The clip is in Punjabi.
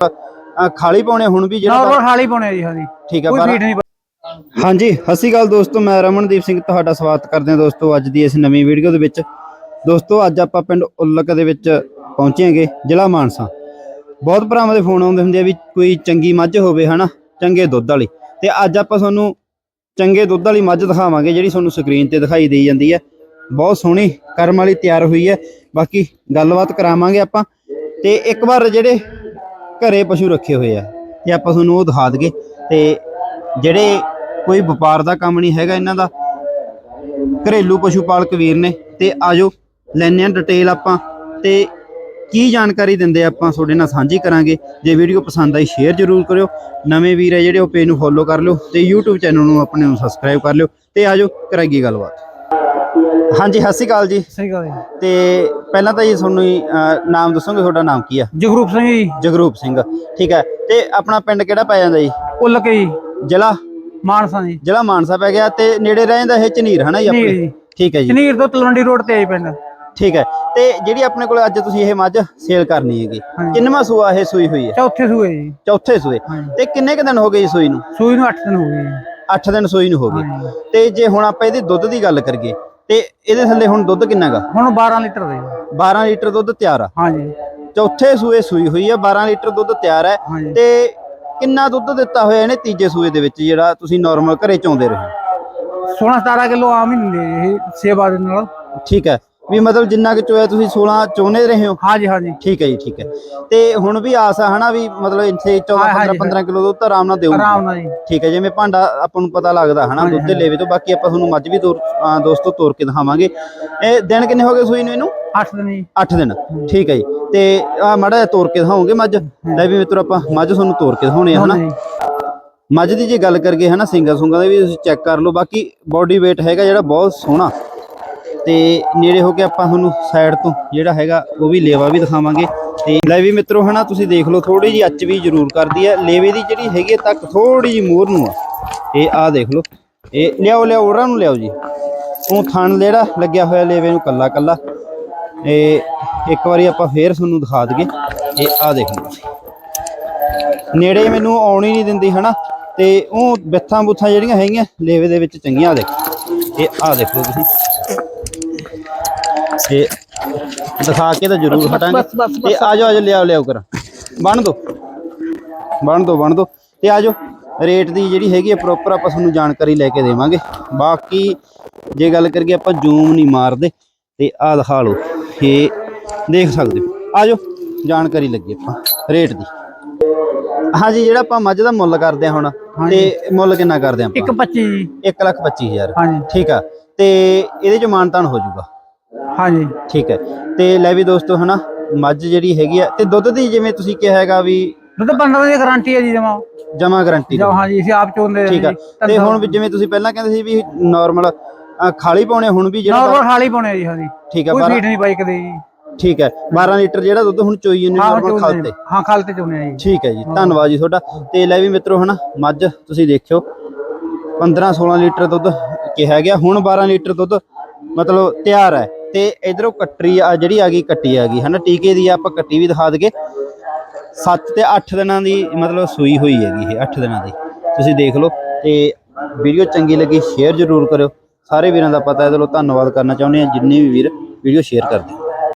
ਖਾਲੀ ਪਾਉਣੇ ਹੁਣ ਵੀ ਜਿਹੜਾ ਨਾਰਮਲ ਖਾਲੀ ਪਾਉਣੇ ਜੀ ਹਾਂਜੀ। ਠੀਕ ਹੈ ਕੋਈ ਫੀਡ ਨਹੀਂ ਹਾਂਜੀ ਸਤਿ ਸ਼੍ਰੀ ਅਕਾਲ ਦੋਸਤੋ ਮੈਂ ਰਮਨਦੀਪ ਸਿੰਘ ਤੁਹਾਡਾ ਸਵਾਗਤ ਕਰਦੇ ਹਾਂ ਦੋਸਤੋ ਅੱਜ ਦੀ ਇਸ ਨਵੀਂ ਵੀਡੀਓ ਦੇ ਵਿੱਚ। ਦੋਸਤੋ ਅੱਜ ਆਪਾਂ ਪਿੰਡ ਉੱਲਕ ਦੇ ਵਿੱਚ ਪਹੁੰਚੇਂਗੇ ਜ਼ਿਲ੍ਹਾ ਮਾਨਸਾ। ਬਹੁਤ ਭਰਾਵਾਂ ਦੇ ਫੋਨ ਆਉਂਦੇ ਹੁੰਦੇ ਆ ਵੀ ਕੋਈ ਚੰਗੀ ਮੱਝ ਹੋਵੇ ਹਨਾ? ਚੰਗੇ ਦੁੱਧ ਵਾਲੀ। ਤੇ ਅੱਜ ਆਪਾਂ ਤੁਹਾਨੂੰ ਚੰਗੇ ਦੁੱਧ ਵਾਲੀ ਮੱਝ ਦਿਖਾਵਾਂਗੇ ਜਿਹੜੀ ਤੁਹਾਨੂੰ ਸਕਰੀਨ ਤੇ ਦਿਖਾਈ ਦੇਈ ਜਾਂਦੀ ਹੈ। ਬਹੁਤ ਸੋਹਣੀ ਕਰਮ ਵਾਲੀ ਤਿਆਰ ਹੋਈ ਹੈ। ਬਾਕੀ ਗੱਲਬਾਤ ਕਰਾਵਾਂਗੇ ਆਪਾਂ। ਤੇ ਇੱਕ ਵਾਰ ਜਿਹੜੇ ਘਰੇ ਪਸ਼ੂ ਰੱਖੇ ਹੋਏ ਆ ਤੇ ਆਪਾਂ ਤੁਹਾਨੂੰ ਉਹ ਦਿਖਾ ਦਈਏ ਤੇ ਜਿਹੜੇ ਕੋਈ ਵਪਾਰ ਦਾ ਕੰਮ ਨਹੀਂ ਹੈਗਾ ਇਹਨਾਂ ਦਾ, ਘਰੇਲੂ ਪਸ਼ੂ ਪਾਲਕ ਵੀਰ ਨੇ ਤੇ ਆਜੋ ਲੈਣੇ ਆ ਡਿਟੇਲ ਆਪਾਂ ਤੇ ਕੀ ਜਾਣਕਾਰੀ ਦਿੰਦੇ ਆਪਾਂ ਤੁਹਾਡੇ ਨਾਲ ਸਾਂਝੀ ਕਰਾਂਗੇ। ਜੇ ਵੀਡੀਓ ਪਸੰਦ ਆਈ ਸ਼ੇਅਰ ਜ਼ਰੂਰ ਕਰਿਓ। ਨਵੇਂ ਵੀਰ ਹੈ ਜਿਹੜੇ ਉਹ ਪੇਜ ਨੂੰ ਫੋਲੋ ਕਰ ਲਿਓ ਤੇ YouTube ਚੈਨਲ ਨੂੰ ਆਪਣੇ ਨੂੰ ਸਬਸਕ੍ਰਾਈਬ ਕਰ ਲਿਓ ਤੇ ਆਜੋ ਕਰਾਂਗੇ ਗੱਲਬਾਤ। ਹਾਂਜੀ ਸਤਿ ਸ਼੍ਰੀ ਅਕਾਲ ਜੀ। ਸਹੀ ਗੱਲ ਹੈ ਤੇ ਪਹਿਲਾਂ ਤਾਂ ਜੀ ਤੁਹਾਨੂੰ ਹੀ, ਅਹ, ਨਾਮ ਦੱਸੋਗੇ ਤੁਹਾਡਾ ਨਾਮ ਕੀ ਆ? ਜਗਰੂਪ ਸਿੰਘ ਜੀ। ਜਗਰੂਪ ਸਿੰਘ ਠੀਕ ਹੈ। ਤੇ ਆਪਣਾ ਪਿੰਡ ਕਿਹੜਾ ਪੈ ਜਾਂਦਾ ਜੀ? ਉੱਲ ਕੇ ਜੀ। ਜ਼ਿਲ੍ਹਾ? ਮਾਨਸਾ ਜੀ। ਜ਼ਿਲ੍ਹਾ ਮਾਨਸਾ ਪੈ ਗਿਆ ਤੇ ਨੇੜੇ ਰਹਿ ਜਾਂਦਾ ਇਹ ਝਨੀਰ ਹਨਾ ਜੀ ਆਪਣੇ? ਜੀ। ਠੀਕ ਹੈ ਜੀ। ਚਨੀਰ ਤੋਂ ਤਲਵੰਡੀ ਰੋਡ ਤੇ ਆਈ ਪਿੰਡ। ਠੀਕ ਹੈ। ਤੇ ਜਿਹੜੀ ਆਪਣੇ ਕੋਲ ਅੱਜ ਤੁਸੀਂ ਇਹ ਮੱਝ ਸੇਲ ਕਰਨੀ ਹੈਗੀ ਹਾਂਜੀ। ਕਿੰਨਵਾਂ ਸੂਆ ਇਹ ਸੂਈ ਹੋਈ ਹੈ? ਚੌਥੇ ਸੂਏ ਜੀ। ਚੌਥੇ ਸੂਏ। ਹਾਂਜੀ। ਤੇ ਕਿੰਨੇ ਕੁ ਦਿਨ ਹੋ ਗਏ ਜੀ ਸੂਈ ਨੂੰ? ਸੂਈ ਨੂੰ 8 ਦਿਨ ਹੋ ਗਏ ਜੀ। 8 ਦਿਨ ਸੂਈ ਨੂੰ ਹੋ ਗਏ। ਹਾਂਜੀ। ਤੇ ਜੇ ਹੁਣ ਆਪਾਂ ਇਹਦੇ ਦੁੱਧ ਦੀ ਗੱਲ ਕਰੀਏ ਤੇ ਇਹਦੇ ਥੱਲੇ ਹੁਣ ਦੁੱਧ ਕਿੰਨਾ ਗਾ ਹੁਣ 12 ਲੀਟਰ ਦੇ। ਜੀ। 12 ਲੀਟਰ ਦੁੱਧ ਤਿਆਰ ਆ। ਹਾਂਜੀ। ਚੌਥੇ ਸੂਏ ਸੂਈ ਹੋਈ ਹੈ 12 ਲੀਟਰ ਦੁੱਧ ਤਿਆਰ ਹੈ ਤੇ ਕਿੰਨਾ ਦੁੱਧ ਦਿੱਤਾ ਹੋਇਆ ਇਹਨੇ ਤੀਜੇ ਸੂਏ ਦੇ ਵਿੱਚ ਜਿਹੜਾ ਤੁਸੀਂ ਨਾਰਮਲ ਘਰੇ ਚੋਂਦੇ ਰਹੇ? 16 17 ਕਿਲੋ ਆਮ ਹੀ ਇਹ ਸੇਵਾ ਦੇ ਨਾਲ। ਠੀਕ ਹੈ ਵੀ ਮਤਲਬ ਜਿੰਨਾ ਕਿ ਚੋਇਆ ਤੁਸੀਂ 16 ਚੋਨੇ ਰਹੇ ਹੋ? ਹਾਂਜੀ ਹਾਂਜੀ। ਠੀਕ ਹੈ ਜੀ ਠੀਕ ਹੈ। ਤੇ ਹੁਣ ਵੀ ਆਸ ਆ ਹਨਾ ਵੀ ਮਤਲਬ ਇੱਥੇ 14 ਹਾਂ, 15 ਹਾਂਜੀ, 15 ਕਿਲੋ ਦੁੱਧ ਆਰਾਮ ਨਾਲ ਦੇਊਗੀ। ਆਰਾਮ ਨਾਲ ਜੀ। ਠੀਕ ਹੈ ਜਿਵੇਂ ਭਾਂਡਾ ਆਪਾਂ ਨੂੰ ਪਤਾ ਲੱਗਦਾ ਹਨਾ ਦੁੱਧ ਦੇ ਲੇਵੇ ਤੋਂ। ਬਾਕੀ ਆਪਾਂ ਤੁਹਾਨੂੰ ਮੱਝ ਵੀ ਦੋਸਤੋ ਤੋਰ ਕੇ ਦਿਖਾਵਾਂਗੇ। ਇਹ ਦਿਨ ਕਿੰਨੇ ਹੋ ਗਏ ਸੂਈ ਨੂੰ ਇਹਨੂੰ? 8 ਦਿਨ ਜੀ। 8 ਦਿਨ। ਠੀਕ ਹੈ ਜੀ। ਤੇ ਆ ਮਾੜਾ ਤੋਰ ਕੇ ਦਿਖਾਓਗੇ ਮੱਝ। ਲੈ ਵੀ ਮਿੱਤਰੋ ਆਪਾਂ ਮੱਝ ਤੁਹਾਨੂੰ ਤੋਰ ਕੇ ਦਿਖਾਉਣੇ ਆ ਹਨਾ। ਮੱਝ ਦੀ ਜੇ ਗੱਲ ਕਰੀਏ ਹਨਾ ਸਿੰਗਲ ਸੁੰਗਾਂ ਦੇ ਵੀ ਤੁਸੀਂ ਚੈੱਕ ਕਰ ਲਓ। ਬਾਕੀ ਬਾਡੀ weight ਹੈਗਾ ਜਿਹੜਾ ਬਹੁਤ ਸੋਹਣਾ। ਤੇ ਨੇੜੇ ਹੋ ਕੇ ਆਪਾਂ ਤੁਹਾਨੂੰ ਸਾਈਡ ਤੋਂ ਜਿਹੜਾ ਹੈਗਾ ਉਹ ਵੀ ਲੇਵਾ ਵੀ ਦਿਖਾਵਾਂਗੇ। ਤੇ ਲੈ ਵੀ ਮਿੱਤਰੋ, ਹਨਾ, ਤੁਸੀਂ ਦੇਖ ਲਓ ਥੋੜੀ ਜੀ ਅੱਚ ਵੀ ਜ਼ਰੂਰ ਕਰਦੀ ਹੈ। ਲੇਵੇ ਦੀ ਜਿਹੜੀ ਹੈਗੀ ਹੈ ਤੱਕ ਥੋੜੀ ਜੀ ਮੋਹਰ ਨੂੰ ਆ। ਇਹ ਆ ਦੇਖ ਲਓ, ਇਹ ਲਿਆਓ ਲਿਆਓ ਉਹਨਾਂ ਨੂੰ ਲਿਆਓ ਜੀ। ਉਹ ਥਣ ਜਿਹੜਾ ਲੱਗਿਆ ਹੋਇਆ ਲੇਵੇ ਨੂੰ ਕੱਲਾ ਕੱਲਾ। ਇਹ ਇੱਕ ਵਾਰੀ ਆਪਾਂ ਫੇਰ ਤੁਹਾਨੂੰ ਦਿਖਾ ਦਈਏ। ਇਹ ਆ ਦੇਖ ਲਓ। ਨੇੜੇ ਮੈਨੂੰ ਆਉਣ ਹੀ ਨਹੀਂ ਦਿੰਦੀ, ਹਨਾ। ਤੇ ਉਹ ਬਿੱਥਾਂ ਬੁੱਥਾਂ ਜਿਹੜੀਆਂ ਹੈਗੀਆਂ ਲੇਵੇ ਦੇ ਵਿੱਚ ਚੰਗੀਆਂ ਆ ਦੇਖੋ। ਇਹ ਆ ਦੇਖੋ ਤੁਸੀਂ। ਤੇ ਦਿਖਾ ਕੇ ਤਾਂ ਜ਼ਰੂਰ ਹਟਾਂਗੇ। ਤੇ ਆ ਜਾਓ ਆ ਜਾਓ ਲਿਆਓ ਲਿਆਓ ਕਰ ਬਣ ਦੋ। ਬਣ ਦੋ ਬਣ ਦੋ। ਤੇ ਆ ਜਾਓ ਰੇਟ ਦੀ ਜਿਹੜੀ ਹੈਗੀ ਹੈ ਪ੍ਰੋਪਰ ਆਪਾਂ ਤੁਹਾਨੂੰ ਜਾਣਕਾਰੀ ਲੈ ਕੇ ਦੇਵਾਂਗੇ। ਬਾਕੀ ਜੇ ਗੱਲ ਕਰੀਏ ਆਪਾਂ ਜ਼ੂਮ ਨਹੀਂ ਮਾਰਦੇ ਤੇ ਆ ਦਿਖਾ ਲਓ। ਇਹ ਦੇਖ ਸਕਦੇ ਹੋ। ਆ ਜਾਓ ਜਾਣਕਾਰੀ ਲੱਗੀ ਆਪਾਂ ਰੇਟ ਦੀ। ਹਾਂਜੀ ਜਿਹੜਾ ਆਪਾਂ ਮੱਝ ਦਾ ਮੁੱਲ ਕਰਦੇ ਆ ਹੁਣ ਤੇ ਮੁੱਲ ਕਿੰਨਾ ਕਰਦੇ ਆ ਆਪਾਂ? 25 ਜੀ। 1 ਲੱਖ 25000 ਹਾਂਜੀ। ਠੀਕ ਆ। ਤੇ ਇਹਦੇ ਚ ਮਾਨਤਾਨ ਹੋ ਜਾਊਗਾ। ਹਾਂਜੀ। ਠੀਕ ਹੈ। ਤੇ ਲੈ ਵੀ ਦੋਸਤੋ ਹਨਾ ਮੱਝ ਜਿਹੜੀ ਹੈਗੀ ਆ ਤੇ ਦੁੱਧ ਦੀ ਜਿਵੇਂ ਤੁਸੀਂ ਕਿਹਾ ਹੈਗਾ ਵੀ ਦੁੱਧ 15 ਦੀ ਗਾਰੰਟੀ ਹੈ ਜੀ ਜਮਾ। ਜਮਾ ਗਾਰੰਟੀ ਜੋ ਹਾਂਜੀ ਅਸੀਂ ਆਪ ਚੋਂਦੇ ਠੀਕ ਆ। ਤੇ ਹੁਣ ਜਿਵੇਂ ਤੁਸੀਂ ਪਹਿਲਾਂ ਕਹਿੰਦੇ ਸੀ ਵੀ ਨਾਰਮਲ ਖਾਲੀ ਪਾਉਣੇ ਹੁਣ ਵੀ ਜਿਹੜਾ ਨਾਰਮਲ ਖਾਲੀ ਪਾਉਣੇ ਜੀ ਹਾਂਜੀ। ਠੀਕ ਹੈ ਕੋਈ ਫੀਡ ਨਹੀਂ ਪਾਈ ਕਦੇ ਜੀ। ਠੀਕ ਹੈ 12 ਲੀਟਰ ਜਿਹੜਾ ਦੁੱਧ ਹੁਣ ਚੋਈ ਜਾਂਦੇ ਹਾਂ ਨਾਰਮਲ ਖਾਲ ਤੇ। ਹਾਂ ਖਾਲ ਤੇ ਚੋਂਦੇ ਆ ਜੀ। ਠੀਕ ਹੈ ਜੀ ਧੰਨਵਾਦ ਜੀ ਤੁਹਾਡਾ। ਤੇ ਲੈ ਵੀ ਮਿੱਤਰੋ ਹਨਾ ਮੱਝ ਤੁਸੀਂ ਦੇਖਿਓ 15 16 ਲੀਟਰ ਦੁੱਧ ਕਿਹਾ ਗਿਆ। ਹੁਣ 12 ਲੀਟਰ ਦੁੱਧ ਮਤਲਬ ਤਿਆਰ ਹੈ। ਤੇ ਇਧਰੋਂ ਕੱਟਰੀ ਆ, ਜਿਹੜੀ ਆ ਗਈ, ਕੱਟੀ ਆ ਗਈ, ਹਨਾ? ਟੀਕੇ ਦੀ ਆਪਾਂ ਕੱਟੀ ਵੀ ਦਿਖਾ ਦਗੇ 7 ਤੇ 8 ਦਿਨਾਂ ਦੀ ਮਤਲਬ ਸੂਈ ਹੋਈ ਹੈਗੀ ਇਹ 8 ਦਿਨਾਂ ਦੀ। ਤੁਸੀਂ ਦੇਖ ਲਓ ਤੇ ਵੀਡੀਓ ਚੰਗੀ ਲੱਗੀ, ਸ਼ੇਅਰ ਜ਼ਰੂਰ ਕਰਿਓ। ਸਾਰੇ ਵੀਰਾਂ ਦਾ ਪਤਾ ਹੈ ਚਲੋ ਧੰਨਵਾਦ ਕਰਨਾ ਚਾਹੁੰਦੇ ਆ ਜਿੰਨੇ ਵੀ ਵੀਰ ਵੀਡੀਓ ਸ਼ੇਅਰ ਕਰਦੇ।